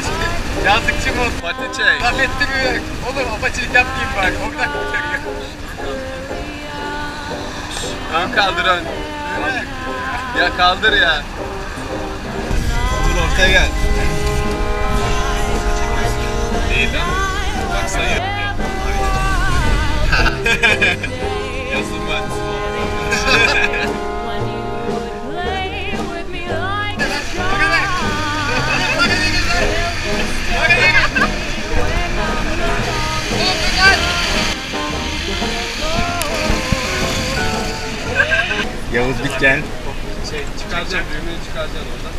şimdi yazlıkçı mı? Pati çek. Laf ettirmiyor. Oğlum apaçilik yapmayayım bak. Oradan kurtarıyor. Tamam kaldır ön. Ya kaldır ya. Dur ortaya gel. Değil lan. Bak sayı. Bitken Şey çıkaracağım. Düğmeyi çıkaracağım oradan.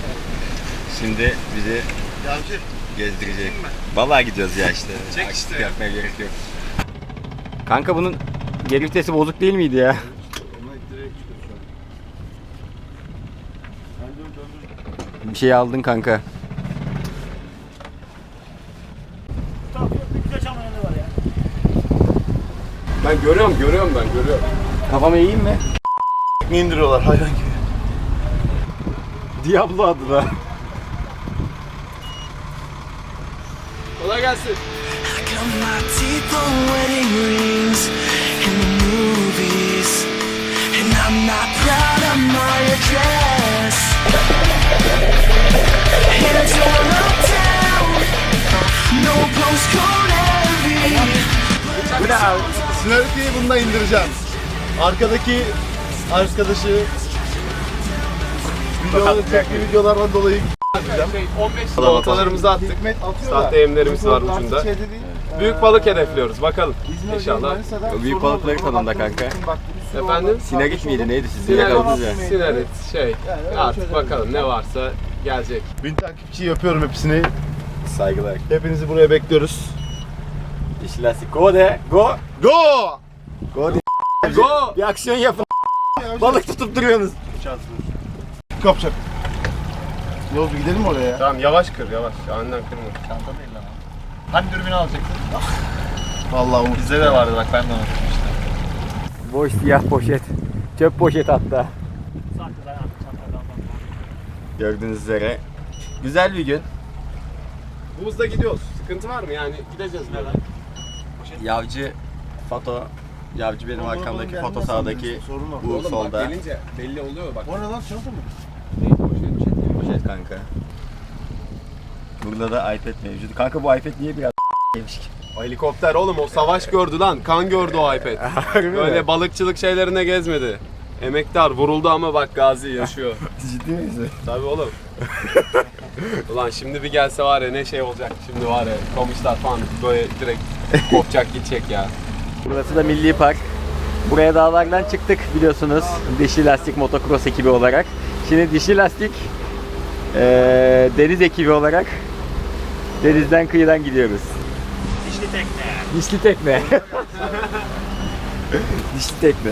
şimdi bizi gezdirecek. Vallahi gidiyoruz ya işte. Çek Aksilik işte. yapmaya gerek yok. Kanka bunun geri vitesi bozuk değil miydi ya? Bir şey aldın kanka. Ben görüyorum, görüyorum ben, görüyorum. Kafama eğeyim mi? Ne indiriyorlar hayvan gibi. Diablo adı da. Kolay gelsin. Got my teeth on wedding rings in the movies, and I'm not proud of my address. In a torn up town, no postcode envy. Bu ne abi? Snarky'yi bununla indireceğim. Arkadaki arkadaşı videoları çektiği videolardan dolayı Şey, 15 oltalarımızı attık. Sahte yemlerimiz var ucunda. Büyük balık hedefliyoruz bakalım. İnşallah. Büyük balıkları tadında kanka. Efendim? Sinerit miydi neydi siz ya? sinerit şey. Artık bakalım ne varsa gelecek. Bin takipçiyi yapıyorum hepsini. Saygılar. Hepinizi buraya bekliyoruz. Lastik. Go de. Go. Go! Go de. Go! Bir aksiyon yapın. Balık tutup duruyorsunuz. Kapacak. Bir gidelim mi oraya? Tamam yavaş kır yavaş. Aniden kırma. Hani dürbünü alacaktın? Vallahi umut. Bizde de vardı bak ben de unuttum işte. Boş siyah poşet. Çöp poşet hatta. Gördüğünüz üzere. Güzel bir gün. Buzda gidiyoruz. Sıkıntı var mı yani? Gideceğiz böyle. Yavcı Fato. Yavcı benim arkamdaki Sorun var. bu Oğlum solda. bak gelince belli oluyor bak. Bu arada lan çanta mı? Poşet kanka. Burada da iPad mevcut. Kanka bu iPad niye biraz yemiş ki? Helikopter oğlum o savaş gördü lan. Kan gördü o iPad. Böyle balıkçılık şeylerine gezmedi. Emektar vuruldu ama bak Gazi yaşıyor. Ciddi misin? Tabii oğlum. Ulan şimdi bir gelse var ya ne şey olacak. Şimdi var ya komşular falan böyle direkt kopacak gidecek ya. Burası da Milli Park. Buraya dağlardan çıktık biliyorsunuz. Dişli Lastik Motocross ekibi olarak. Şimdi Dişli Lastik eee, deniz ekibi olarak denizden kıyıdan gidiyoruz. Dişli tekne. Dişli tekne. Dişli tekne.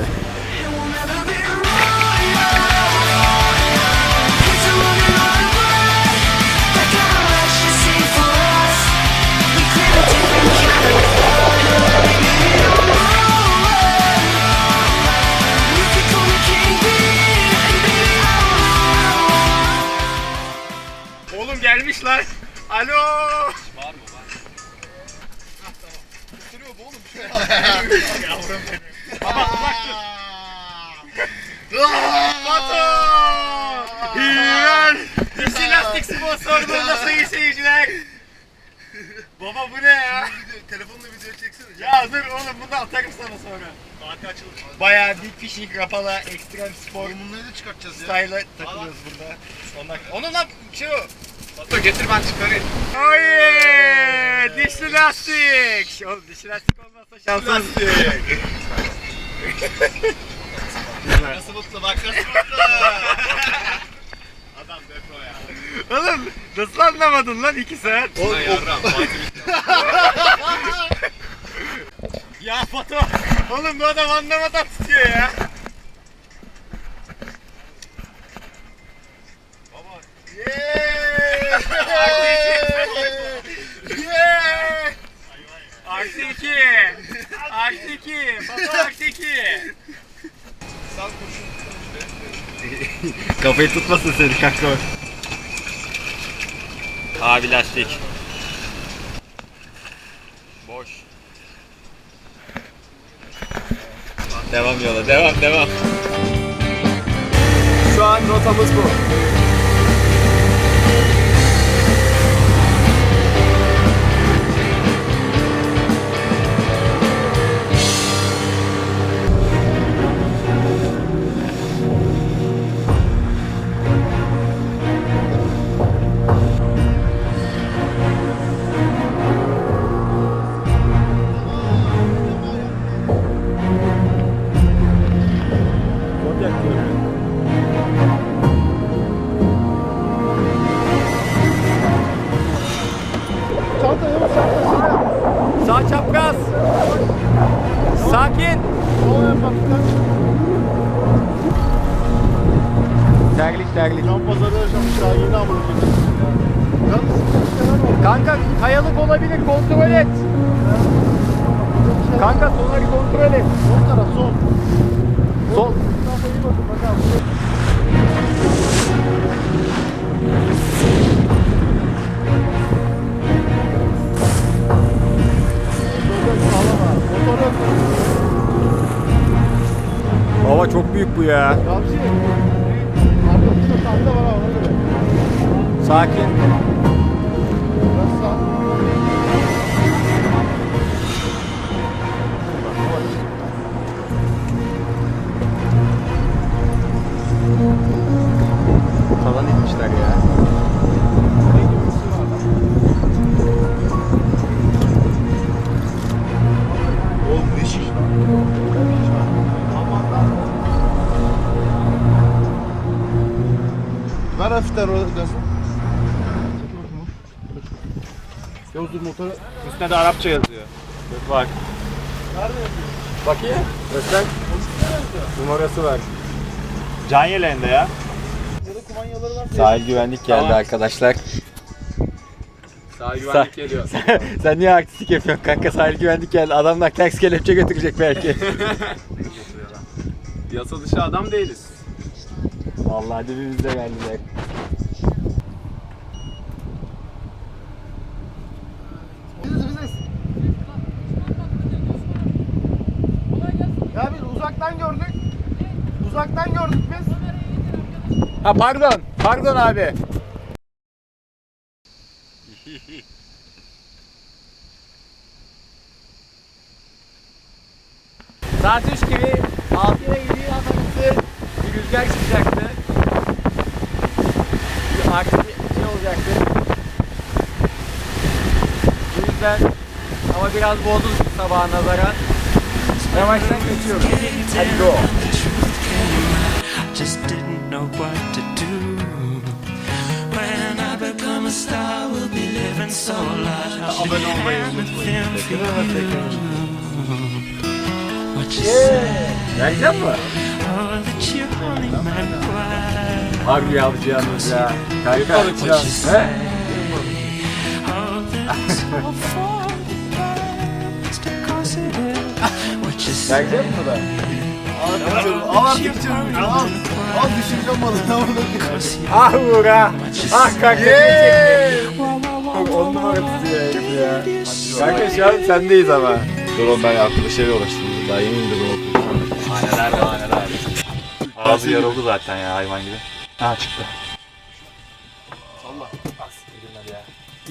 Lastik sponsorluğunda sayın seyirciler. Baba bu ne ya? Telefonla video çeksene. Ya dur oğlum bunu atarım sana sonra. Arka açılır. Bayağı deep fishing, rapala, ekstrem spor Bunları da çıkartacağız ya. style'a takılıyoruz burada. Onlar... Onun lan şu. Batu getir ben çıkarayım. Oye! Dişli lastik. Oğlum dişli lastik olmazsa şanssız. Nasıl mutlu bak nasıl mutlu. Oğlum nasıl anlamadın lan iki saat? Oğlum Ya Batu, oğlum bu adam anlamadan tutuyor ya. Baba. Yeee! Yeee! Artı iki. Artı iki. Batu artı iki. Sal kurşun. Kafayı tutmasın seni kanka. Abi lastik. Boş. Devam yola, devam, devam. Şu an rotamız bu. Kanka kayalık olabilir kontrol et. Kanka sonları kontrol et. Sol taraf sol. Sol. Baba çok büyük bu ya. Gamze. Sakin. Yavuz dur motoru. Üstüne de Arapça yazıyor. Bak. Bakayım. Göster. Numarası var. Can yeleğinde ya. Kumanyaları var. Sahil güvenlik geldi Tamam. arkadaşlar. Sahil güvenlik geliyor. Sen niye artistik yapıyorsun kanka sahil güvenlik geldi. Adamlar ters kelepçe götürecek belki. Yasa dışı adam değiliz. Vallahi dibimizde geldiler. Biziz biziz. Ya biz uzaktan gördük. Uzaktan gördük biz. Ha pardon. Pardon abi. Saat 3 gibi 6'ya gidiyor arası bir rüzgar çıkacaktı. Bir aksi şey olacaktı. Bu yüzden ama biraz bozdu sabaha nazaran. Yavaştan kaçıyoruz. Hadi go. just didn't know what to do. When I become a star, we'll be living so large. Everything for you. What you say? Gelecek mi? Oh, that you only meant well. Harbi yapacağınız ya. Harika yapacağınız. He? Oh, that's all for Gelecek mi bu da? Al artık canım. Al. Al düşüreceğim malını. Al Ah Uğur'a. Ah kanka. On numara tutuyor ya. Kanka şu an sendeyiz ama. Dur oğlum ben arkadaşlarıyla uğraştım. Daha yeni indirdim o Haneler de haneler. Ağzı yarıldı zaten ya hayvan gibi. Ha çıktı.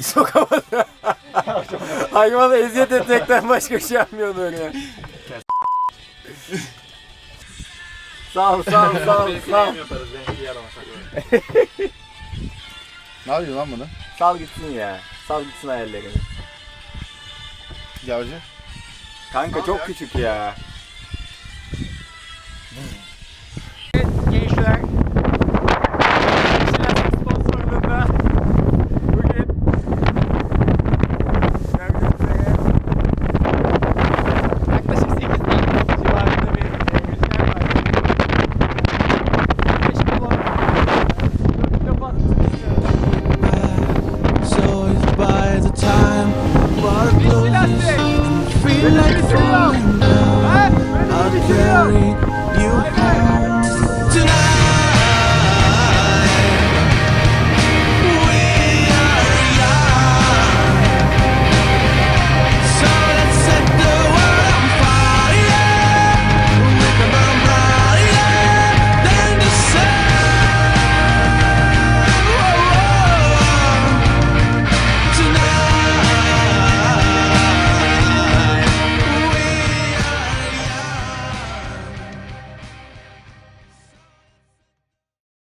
Sokamadı. Hayvana eziyet etmekten başka bir şey yapmıyor böyle. Sağ ol, sağ ol, sağ ol, sağ ol. yaparız belki yaramasak. Ne yapıyor lan bunu? Sal gitsin ya. Sal gitsin hayallerini. Yavrucu. Kanka Sal çok ya. küçük ya. Gençler Like